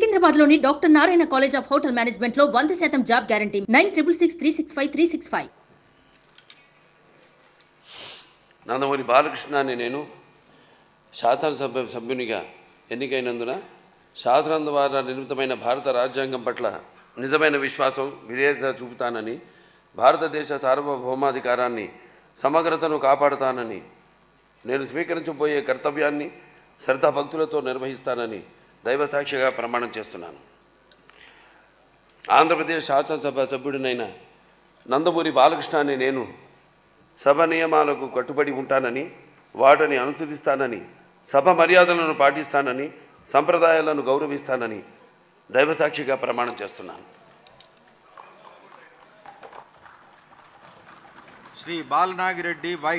సికింద్రాబాద్లోని doctor Narayana college of hotel మేనేజ్మెంట్లో వంద శాతం job guarantee. Nine triple six three six five three six five. Nandamuri Balakrishna నేను శాసనసభ సభ్యునిగా ఎన్నికైనందున శాసనం ద్వారా నిర్మితమైన భారత రాజ్యాంగం పట్ల నిజమైన విశ్వాసం విధేయత చూపుతానని భారతదేశ సార్వభౌమాధికారాన్ని సమగ్రతను కాపాడుతానని నేను స్వీకరించబోయే కర్తవ్యాన్ని శ్రద్ధాభక్తులతో నిర్వహిస్తానని దైవ సాక్షిగా ప్రమాణం చేస్తున్నాను. ఆంధ్రప్రదేశ్ శాసనసభ సభ్యుడినైన నందమూరి బాలకృష్ణ అని నేను సభ నియమాలకు కట్టుబడి ఉంటానని వాటిని అనుసరిస్తానని సభ మర్యాదలను పాటిస్తానని సంప్రదాయాలను గౌరవిస్తానని దైవసాక్షిగా ప్రమాణం చేస్తున్నాను. శ్రీ బాలనాగిరెడ్డి వై